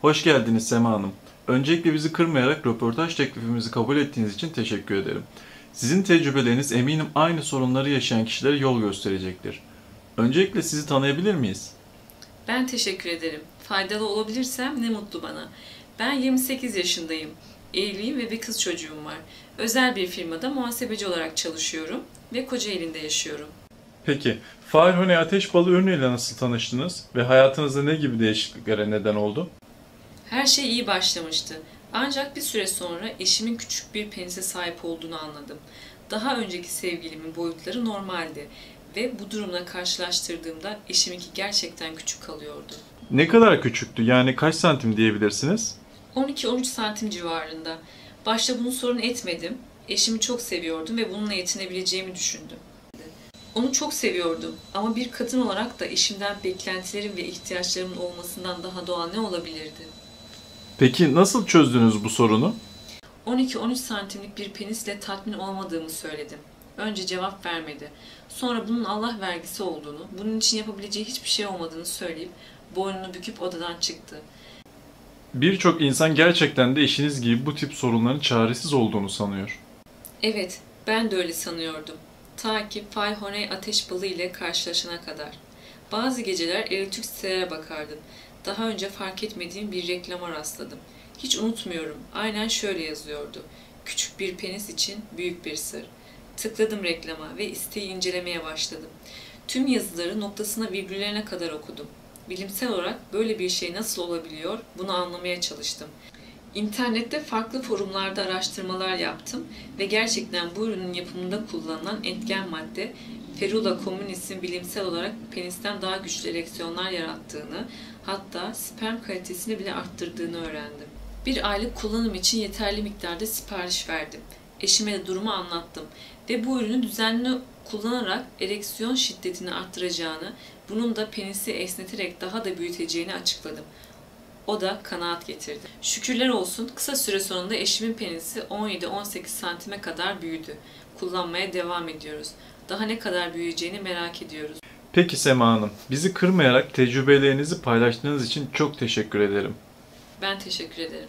Hoş geldiniz Sema Hanım. Öncelikle bizi kırmayarak röportaj teklifimizi kabul ettiğiniz için teşekkür ederim. Sizin tecrübeleriniz eminim aynı sorunları yaşayan kişilere yol gösterecektir. Öncelikle sizi tanıyabilir miyiz? Ben teşekkür ederim. Faydalı olabilirsem ne mutlu bana. Ben 28 yaşındayım. Evliyim ve bir kız çocuğum var. Özel bir firmada muhasebeci olarak çalışıyorum ve Kocaeli'nde yaşıyorum. Peki, Farhone ateş balı ürünüyle nasıl tanıştınız ve hayatınızda ne gibi değişikliklere neden oldu? Her şey iyi başlamıştı. Ancak bir süre sonra eşimin küçük bir penise sahip olduğunu anladım. Daha önceki sevgilimin boyutları normaldi ve bu durumla karşılaştırdığımda eşiminki gerçekten küçük kalıyordu. Ne kadar küçüktü? Yani kaç santim diyebilirsiniz? 12-13 santim civarında. Başta bunu sorun etmedim. Eşimi çok seviyordum ve bununla yetinebileceğimi düşündüm. Onu çok seviyordum ama bir kadın olarak da eşimden beklentilerim ve ihtiyaçlarımın olmasından daha doğal ne olabilirdi? Peki nasıl çözdünüz bu sorunu? 12-13 santimlik bir penisle tatmin olmadığımı söyledim. Önce cevap vermedi. Sonra bunun Allah vergisi olduğunu, bunun için yapabileceği hiçbir şey olmadığını söyleyip boynunu büküp odadan çıktı. Birçok insan gerçekten de eşiniz gibi bu tip sorunların çaresiz olduğunu sanıyor. Evet, ben de öyle sanıyordum. Ta ki Fay Honey ateş balı ile karşılaşana kadar. Bazı geceler erotik sitelere bakardım. Daha önce fark etmediğim bir reklama rastladım. Hiç unutmuyorum. Aynen şöyle yazıyordu. Küçük bir penis için büyük bir sır. Tıkladım reklama ve isteği incelemeye başladım. Tüm yazıları noktasına virgüllerine kadar okudum. Bilimsel olarak böyle bir şey nasıl olabiliyor bunu anlamaya çalıştım. İnternette farklı forumlarda araştırmalar yaptım ve gerçekten bu ürünün yapımında kullanılan etken madde Ferula communis'in bilimsel olarak penisten daha güçlü ereksiyonlar yarattığını, hatta sperm kalitesini bile arttırdığını öğrendim. Bir aylık kullanım için yeterli miktarda sipariş verdim. Eşime de durumu anlattım ve bu ürünü düzenli kullanarak ereksiyon şiddetini arttıracağını, bunun da penisi esneterek daha da büyüteceğini açıkladım. O da kanaat getirdi. Şükürler olsun kısa süre sonunda eşimin penisi 17-18 santime kadar büyüdü. Kullanmaya devam ediyoruz. Daha ne kadar büyüyeceğini merak ediyoruz. Peki Sema Hanım, bizi kırmayarak tecrübelerinizi paylaştığınız için çok teşekkür ederim. Ben teşekkür ederim.